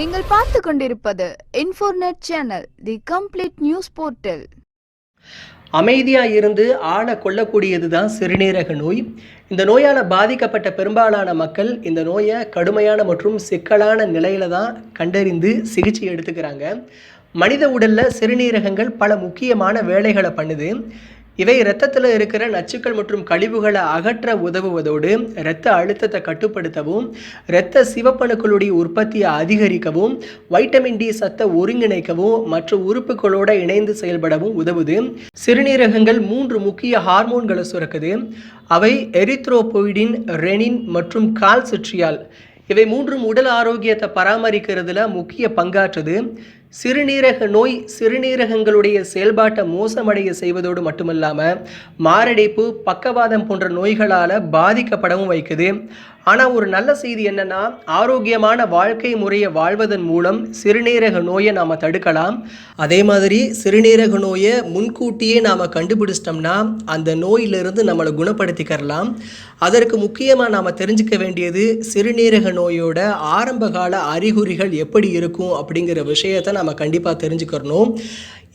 நீங்கள் பார்த்து கொண்டிருப்பது இன்ஃபோர்நெட் channel the complete news portal அமைதியா இருந்து ஆளை கொள்ளக்கூடியது தான் சிறுநீரக நோய். இந்த நோயால் பாதிக்கப்பட்ட பெரும்பாலான மக்கள் இந்த நோயை கடுமையான மற்றும் சிக்கலான நிலையில தான் கண்டறிந்து சிகிச்சை எடுத்துக்கிறாங்க. மனித உடலில் சிறுநீரகங்கள் பல முக்கியமான வேலைகளை பண்ணுது. இவை இரத்தத்தில் இருக்கிற நச்சுக்கள் மற்றும் கழிவுகளை அகற்ற உதவுவதோடு இரத்த அழுத்தத்தை கட்டுப்படுத்தவும் இரத்த சிவப்பணுக்களுடைய உற்பத்தியை அதிகரிக்கவும் வைட்டமின் டி சத்தை ஒருங்கிணைக்கவும் மற்ற உறுப்புகளோடு இணைந்து செயல்படவும் உதவுது. சிறுநீரகங்கள் மூன்று முக்கிய ஹார்மோன்களை சுரக்குது. அவை எரித்ரோபோய்டின் ரெனின் மற்றும் கால்சிட்ரியால். இவை மூன்றும் உடல் ஆரோக்கியத்தை பராமரிக்கிறதுல முக்கிய பங்காற்றுது. சிறுநீரக நோய் சிறுநீரகங்களுடைய செயல்பாட்டை மோசமடைய செய்வதோடு மட்டுமல்லாமல் மாரடைப்பு பக்கவாதம் போன்ற நோய்களால் பாதிக்கப்படவும் வைக்குது. ஆனால் ஒரு நல்ல செய்தி என்னென்னா ஆரோக்கியமான வாழ்க்கை முறையை வாழ்வதன் மூலம் சிறுநீரக நோயை நாம் தடுக்கலாம். அதே மாதிரி சிறுநீரக நோயை முன்கூட்டியே நாம் கண்டுபிடிச்சிட்டோம்னா அந்த நோயிலிருந்து நம்மளை குணப்படுத்திக்கிறலாம் அதற்கு முக்கியமாக நாம் தெரிஞ்சுக்க வேண்டியது சிறுநீரக நோயோட ஆரம்பகால அறிகுறிகள் எப்படி இருக்கும் அப்படிங்கிற விஷயத்தை நம்ம கண்டிப்பாக தெரிஞ்சுக்கிறணும்.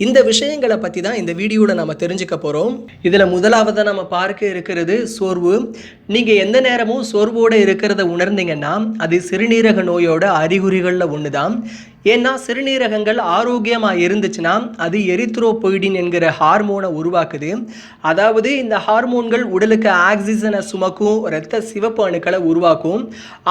இந்த விஷயங்களை பற்றி தான் இந்த வீடியோவில் நம்ம தெரிஞ்சுக்க போகிறோம் இதில் முதலாவதாக நம்ம பார்க்க இருக்கிறது சோர்வு. நீங்கள் எந்த நேரமும் சோர்வோடு இருக்கிறத உணர்ந்தீங்கன்னா அது சிறுநீரக நோயோட அறிகுறிகளில் ஒன்று தான் ஏன்னா சிறுநீரகங்கள் ஆரோக்கியமாக இருந்துச்சுன்னா அது எரித்ரோபொய்டின் என்கிற ஹார்மோனை உருவாக்குது. அதாவது இந்த ஹார்மோன்கள் உடலுக்கு ஆக்சிஜனை சுமக்கும் இரத்த சிவப்பு அணுக்களை உருவாக்கும்.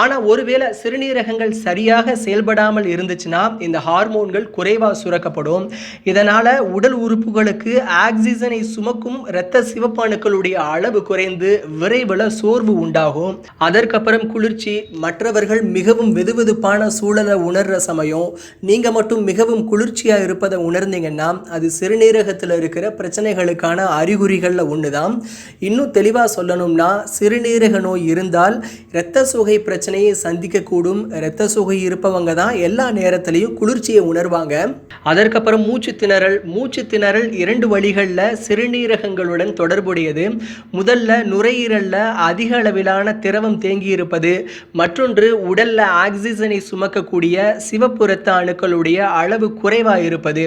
ஆனால் ஒருவேளை சிறுநீரகங்கள் சரியாக செயல்படாமல் இருந்துச்சுன்னா இந்த ஹார்மோன்கள் குறைவாக சுரக்கப்படும். இதனால் உடல் உறுப்புகளுக்கு ஆக்சிஜனை சுமக்கும் இரத்த சிவப்பு அணுக்களுடைய அளவு குறைந்து விரைவில் சோர்வு உண்டாகும். அதற்கப்புறம் குளிர்ச்சி மற்றவர்கள் மிகவும் வெதுவெதுப்பான சூழலை உணர்ற சமயம் நீங்கள் மட்டும் மிகவும் குளிர்ச்சியாக இருப்பதை உணர்ந்தீங்கன்னா அது சிறுநீரகத்தில் இருக்கிற பிரச்சனைகளுக்கான அறிகுறிகளில் ஒன்று தான் இன்னும் தெளிவாக சொல்லணும்னா சிறுநீரக நோய் இருந்தால் இரத்த சுகை பிரச்சனையை சந்திக்கக்கூடும். இரத்த சுகை இருப்பவங்க தான் எல்லா நேரத்திலையும் குளிர்ச்சியை உணர்வாங்க. அதற்கப்புறம் மூச்சு திணறல். மூச்சு திணறல் இரண்டு வழிகளில் சிறுநீரகங்களுடன் தொடர்புடையது. முதல்ல நுரையீரலில் அதிக அளவிலான திரவம் தேங்கி இருப்பது மற்றொன்று உடல்ல ஆக்சிஜனை சுமக்கக்கூடிய சிவப்பு ரத்த அணுக்களுடைய அளவு குறைவாக இருப்பது.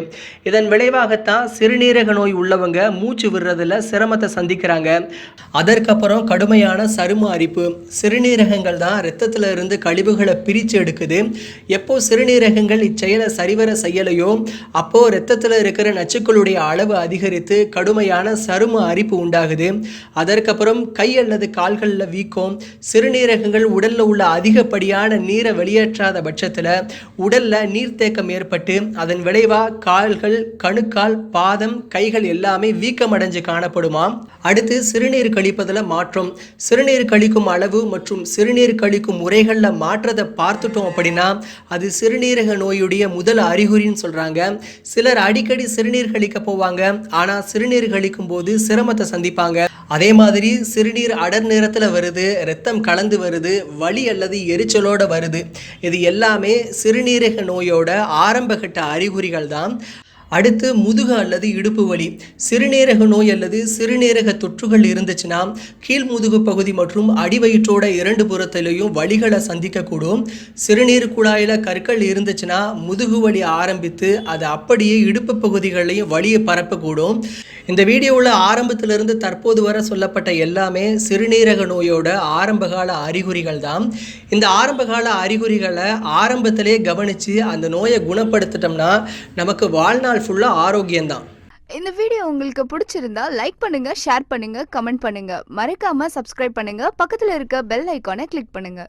இதன் விளைவாகத்தான் சிறுநீரக நோய் உள்ளவங்க மூச்சு விடுறதுல சிரமத்தை சந்திக்கிறாங்க. அதற்கப்புறம் கடுமையான சரும அரிப்பு சிறுநீரகங்கள் தான் இரத்தத்தில் இருந்து கழிவுகளை பிரித்து எடுக்குது. எப்போ சிறுநீரகங்கள் இச்செயலை சரிவர செய்யலையோ அப்போ இரத்தத்தில் இருக்கிற நச்சுக்களுடைய அளவு அதிகரித்து கடுமையான சரும அரிப்பு உண்டாகுது. அதற்கப்புறம் கை அல்லது கால்களில் வீக்கம் சிறுநீரகங்கள் உடலில் உள்ள அதிகப்படியான நீரை வெளியேற்றாத பட்சத்தில் உடலில் நீர்த்தேக்கம் ஏற்பட்டு அதன் விளைவா கால்கள் கணுக்கால் பாதம் கைகள் எல்லாமே வீக்கமடைஞ்சு காணப்படுமாம். அடுத்து சிறுநீர் கழிப்பதில் மாற்றம். சிறுநீர் கழிக்கும் அளவு மற்றும் சிறுநீர் கழிக்கும் முறைகளில் மாற்றத்தை பார்த்துட்டோம் அப்படின்னா அது சிறுநீரக நோயுடைய முதல் அறிகுறின்னு சொல்றாங்க. சிலர் அடிக்கடி சிறுநீர் கழிக்க போவாங்க. ஆனால் சிறுநீர் கழிக்கும் போது சிரமத்தை சந்திப்பாங்க. அதே மாதிரி சிறுநீர் அடர் நிறத்தில் வருது ரத்தம் கலந்து வருது வலி அல்லது எரிச்சலோடு வருது. இது எல்லாமே சிறுநீரக நோயோட ஆரம்பகட்ட அறிகுறிகள் தான் அடுத்து முதுகு அல்லது இடுப்பு வலி. சிறுநீரக நோய் அல்லது சிறுநீரக தொற்றுகள் இருந்துச்சுன்னா கீழ் முதுகு பகுதி மற்றும் அடிவயிற்றோட இரண்டு புறத்திலையும் வலிகளை சந்திக்கக்கூடும். சிறுநீர் குழாயில் கற்கள் இருந்துச்சுன்னா முதுகு வலி ஆரம்பித்து அது அப்படியே இடுப்பு பகுதிகளையும் வலியை பரப்பக்கூடும். இந்த வீடியோவில் ஆரம்பத்திலிருந்து தற்போது வரை சொல்லப்பட்ட எல்லாமே சிறுநீரக நோயோட ஆரம்பகால அறிகுறிகள் தான். இந்த ஆரம்பகால அறிகுறிகளை ஆரம்பத்திலே கவனித்து அந்த நோயை குணப்படுத்திட்டோம்னா நமக்கு வாழ்நாள் ஃபுல்லாக ஆரோக்கியம்தான். இந்த வீடியோ உங்களுக்கு பிடிச்சிருந்தா லைக் பண்ணுங்க ஷேர் பண்ணுங்க கமெண்ட் பண்ணுங்க. மறக்காம சப்ஸ்கிரைப் பண்ணுங்க. பக்கத்துல இருக்க பெல் ஐக்கானை கிளிக் பண்ணுங்க.